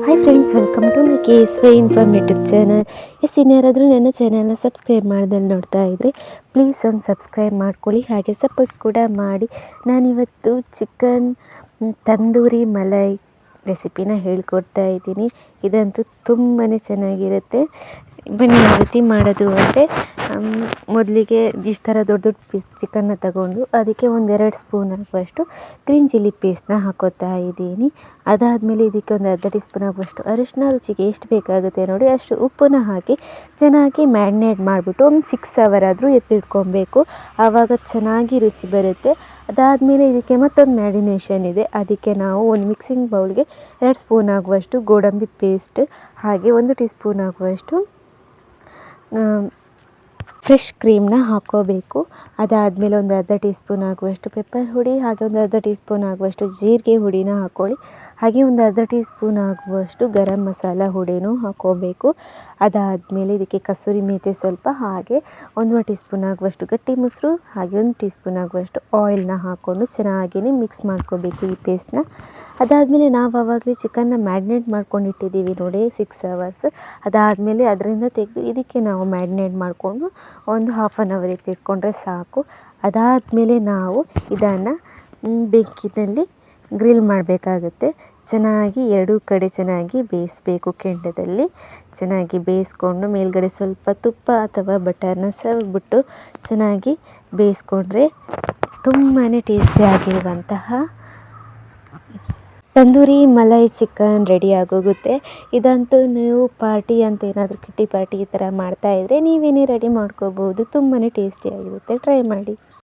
Hi friends welcome to my K S Y informative channel S ಇನ್ಯಾರಾದರೂ ನನ್ನ ಚಾನಲ್ನ subscribe ಮಾಡ್ದಲ್ಲಿ ನೋಡ್ತಾ ಇದ್ದರೆ ಪ್ಲೀಸ್ ಒಂದು ಸಬ್ಸ್ಕ್ರೈಬ್ ಮಾಡ್ಕೊಳ್ಳಿ. ಹಾಗೆ ಸಪೋರ್ಟ್ ಕೂಡ ಮಾಡಿ. ನಾನಿವತ್ತು ಚಿಕನ್ ತಂದೂರಿ ಮಲೈ ರೆಸಿಪಿನ ಹೇಳ್ಕೊಡ್ತಾ ಇದ್ದೀನಿ. ಇದಂತೂ ತುಂಬಾ ಚೆನ್ನಾಗಿರುತ್ತೆ. ಬನ್ನಿ ಯಾವ ರೀತಿ ಮಾಡೋದು ಅಂದರೆ ಮೊದಲಿಗೆ ಇಷ್ಟು ಥರ ದೊಡ್ಡ ದೊಡ್ಡ ಪೀಸ್ ಚಿಕನ್ನ ತಗೊಂಡು ಅದಕ್ಕೆ ಒಂದೆರಡು ಸ್ಪೂನ್ ಆಗುವಷ್ಟು ಗ್ರೀನ್ ಚಿಲ್ಲಿ ಪೇಸ್ಟನ್ನ ಹಾಕೋತಾ ಇದ್ದೀನಿ. ಅದಾದಮೇಲೆ ಇದಕ್ಕೆ ಒಂದು ಅರ್ಧ ಟೀ ಸ್ಪೂನ್ ಆಗುವಷ್ಟು ಅರಿಶಿನ ರುಚಿಗೆ ಎಷ್ಟು ಬೇಕಾಗುತ್ತೆ ನೋಡಿ, ಅಷ್ಟು ಉಪ್ಪನ್ನ ಹಾಕಿ ಚೆನ್ನಾಗಿ ಮ್ಯಾರಿನೇಟ್ ಮಾಡಿಬಿಟ್ಟು ಒಂದು ಸಿಕ್ಸ್ ಅವರ್ ಆದರೂ ಎತ್ತಿಟ್ಕೊಬೇಕು. ಆವಾಗ ಚೆನ್ನಾಗಿ ರುಚಿ ಬರುತ್ತೆ. ಅದಾದಮೇಲೆ ಇದಕ್ಕೆ ಮತ್ತೊಂದು ಮ್ಯಾರಿನೇಷನ್ ಇದೆ. ಅದಕ್ಕೆ ನಾವು ಒಂದು ಮಿಕ್ಸಿಂಗ್ ಬೌಲ್ಗೆ ಎರಡು ಸ್ಪೂನ್ ಆಗುವಷ್ಟು ಗೋಡಂಬಿ ಪೇಸ್ಟ್ ಹಾಗೆ ಒಂದು ಟೀ ಸ್ಪೂನ್ ಆಗುವಷ್ಟು ಫ್ರೆಶ್ ಕ್ರೀಮ್ನ ಹಾಕ್ಕೋಬೇಕು ಅದಾದಮೇಲೆ ಒಂದು ಅರ್ಧ ಟೀ ಸ್ಪೂನ್ ಆಗುವಷ್ಟು ಪೆಪ್ಪರ್ ಹುಡಿ, ಹಾಗೆ ಒಂದು ಅರ್ಧ ಟೀ ಸ್ಪೂನ್ ಆಗುವಷ್ಟು ಜೀರಿಗೆ ಹುಡಿನ ಹಾಕ್ಕೊಳ್ಳಿ ಹಾಗೆ ಒಂದು ಅರ್ಧ ಟೀ ಸ್ಪೂನ್ ಆಗುವಷ್ಟು ಗರಂ ಮಸಾಲ ಹುಡಿನೂ ಹಾಕ್ಕೋಬೇಕು. ಅದಾದಮೇಲೆ ಇದಕ್ಕೆ ಕಸೂರಿ ಮೇಥಿ ಸ್ವಲ್ಪ ಹಾಗೆ ಒಂದು ಟೀ ಸ್ಪೂನ್ ಆಗುವಷ್ಟು ಗಟ್ಟಿ ಮೊಸರು, ಹಾಗೆ ಒಂದು ಟೀ ಸ್ಪೂನ್ ಆಗುವಷ್ಟು ಆಯಿಲ್ನ ಹಾಕ್ಕೊಂಡು ಚೆನ್ನಾಗಿಯೇ ಮಿಕ್ಸ್ ಮಾಡ್ಕೋಬೇಕು ಈ ಪೇಸ್ಟ್ನ. ಅದಾದಮೇಲೆ ನಾವು ಆವಾಗಲೇ ಚಿಕನ್ನ ಮ್ಯಾರಿನೇಟ್ ಮಾಡ್ಕೊಂಡು ಇಟ್ಟಿದ್ದೀವಿ ನೋಡಿ ಸಿಕ್ಸ್ ಅವರ್ಸ್ ಅದಾದಮೇಲೆ ಅದರಿಂದ ತೆಗೆದು ಇದಕ್ಕೆ ನಾವು ಮ್ಯಾರಿನೇಟ್ ಮಾಡಿಕೊಂಡು ಒಂದು ಹಾಫ್ ಆನ್ ಅವರ್ ಎತ್ತಿಟ್ಕೊಂಡ್ರೆ ಸಾಕು. ಅದಾದಮೇಲೆ ನಾವು ಇದನ್ನು ಬೆಂಕಿನಲ್ಲಿ ಗ್ರಿಲ್ ಮಾಡಬೇಕಾಗುತ್ತೆ. ಚೆನ್ನಾಗಿ ಎರಡೂ ಕಡೆ ಚೆನ್ನಾಗಿ ಬೇಯಿಸಬೇಕು ಕೆಂಡದಲ್ಲಿ. ಚೆನ್ನಾಗಿ ಬೇಯಿಸ್ಕೊಂಡು ಮೇಲ್ಗಡೆ ಸ್ವಲ್ಪ ತುಪ್ಪ ಅಥವಾ ಬಟರ್ನ ಸವಿಬಿಟ್ಟು ಚೆನ್ನಾಗಿ ಬೇಯಿಸ್ಕೊಂಡ್ರೆ ತುಂಬಾ ಟೇಸ್ಟಿಯಾಗಿರುವಂತಹ ತಂದೂರಿ ಮಲೈ ಚಿಕನ್ ರೆಡಿ ಆಗೋಗುತ್ತೆ. ಇದಂತೂ ನೀವು ಪಾರ್ಟಿ ಅಂತ ಏನಾದರೂ ಕಿಟ್ಟಿ ಪಾರ್ಟಿ ಈ ಥರ ಮಾಡ್ತಾಯಿದ್ರೆ ನೀವೇನೇ ರೆಡಿ ಮಾಡ್ಕೋಬೋದು. ತುಂಬಾ ಟೇಸ್ಟಿಯಾಗಿರುತ್ತೆ ಟ್ರೈ ಮಾಡಿ.